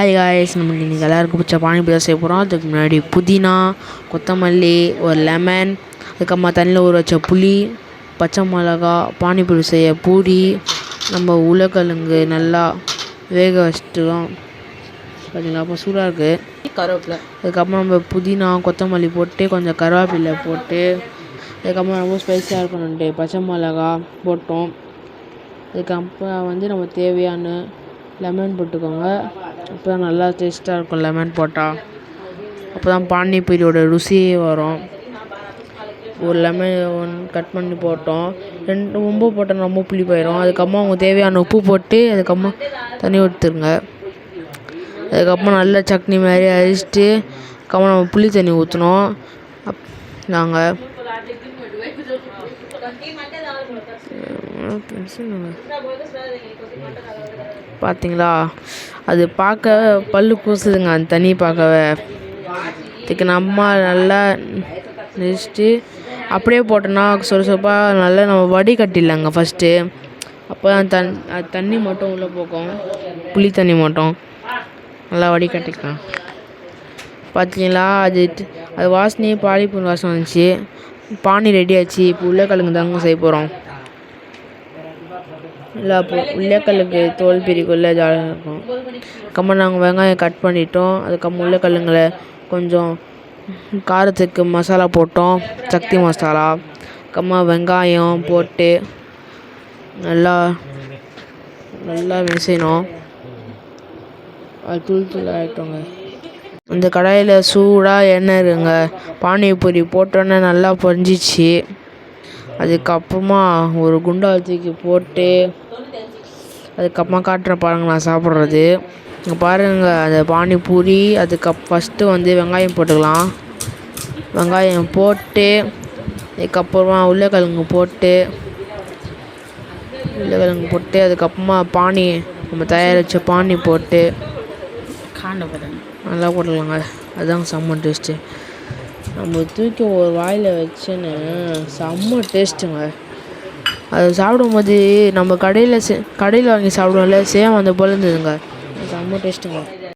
Hi guys நம்ம இன்றைக்கி எல்லாருக்கும் பிடிச்ச பானிபூரி செய்ய போகிறோம் அதுக்கு முன்னாடி புதினா கொத்தமல்லி ஒரு லெமன் அதுக்கப்புறமா தண்ணியில் ஊற வச்ச புளி பச்சை மிளகா பானிபூரி செய்ய பூரி நம்ம உருளைக்கிழங்கு நல்லா வேக வச்சுட்டோம். பார்த்தீங்களா அப்போ சூடாக இருக்குது கருவேப்பிலை. அதுக்கப்புறம் நம்ம புதினா கொத்தமல்லி போட்டு கொஞ்சம் கருவேப்பிலை போட்டு அதுக்கப்புறம் ரொம்ப ஸ்பைஸியாக இருக்கணுன்ட்டு பச்சை மிளகா போட்டோம். அதுக்கப்புறம் வந்து நம்ம தேவையான லெமன் போட்டுக்கோங்க. அப்போ தான் நல்லா டேஸ்ட்டாக இருக்கும் லெமன் போட்டால் அப்போ தான் பானிபூரியோட ருசியே வரும். ஒரு லெமன் ஒன் கட் பண்ணி போட்டோம். ரெண்டு ரொம்ப போட்டால் ரொம்ப புளி போயிடும் அதுக்கப்புறமா அவங்க தேவையான உப்பு போட்டு அதுக்கப்புறமா தண்ணி ஊற்றுருங்க அதுக்கப்புறம் நல்லா சட்னி மாதிரி அரிச்சிட்டு அதுக்கப்புறம் நம்ம புளி தண்ணி ஊற்றணும் அப் நாங்கள் பார்த்தீங்களா அது பார்க்க பல்லு கூசுதுங்க அந்த தண்ணி பார்க்கவே. இதுக்கு நம்ம நல்லா நெக்ஸ்ட்டு அப்படியே போட்டோன்னா சொர நல்லா நம்ம வடிகட்டிடலாங்க ஃபஸ்ட்டு அப்போ தான் தண் அது தண்ணி மட்டும் உள்ளே போகும். புளி தண்ணி மட்டும். நல்லா வடி கட்டிக்கலாம். பார்த்தீங்களா அது அது வாசனையே பாலிப்பூன் வாசனை வந்துச்சு. பானி ரெடி ஆச்சு. இப்போ உருளைக்கிழங்கு தாங்க செய்ய போகிறோம் இல்லை அப்போ உருளைக்கிழங்கு தோல் பிரிக்குள்ள ஜாலியாக இருக்கும். கம்ம நாங்கள் வெங்காயம் கட் பண்ணிட்டோம். அதுக்கப்புறம் உருளைக்கிழங்குல கொஞ்சம் காரத்துக்கு மசாலா போட்டோம். சக்தி மசாலா. கம்மா வெங்காயம் போட்டு நல்லா நல்லா மெசையணும் அது தூள் தூள் ஆகிட்டோங்க இந்த கடாயில் சூடாக எண்ணெய் இருங்க. பானிபூரி போட்டோன்னே நல்லா பொரிஞ்சிச்சு அதுக்கப்புறமா ஒரு குண்டால் தூக்கி போட்டு அதுக்கப்புறமா காட்டுறேன் பாருங்க நான் சாப்பிட்றது. இங்கே பாருங்கள் அந்த பானிபூரி அதுக்கப் ஃபஸ்ட்டு வந்து வெங்காயம் போட்டுக்கலாம். வெங்காயம் போட்டு அதுக்கப்புறமா உருளைக்கிழங்கு போட்டு உருளைக்கிழங்கு போட்டு அதுக்கப்புறமா பானி நம்ம தயாரித்த பானி போட்டு காண்ட நல்லா போட்டுக்கலாங்க. அதுதாங்க செம்ம டேஸ்ட்டு. நம்ம தூக்கி ஒரு வாயில் வச்சேன்னு செம்ம டேஸ்ட்டுங்க. அது சாப்பிடும்போது நம்ம கடையில் கடையில் வாங்கி சாப்பிடுவோம்ல சேம் அந்த போல் இருந்ததுங்க. செம்ம டேஸ்ட்டுங்க.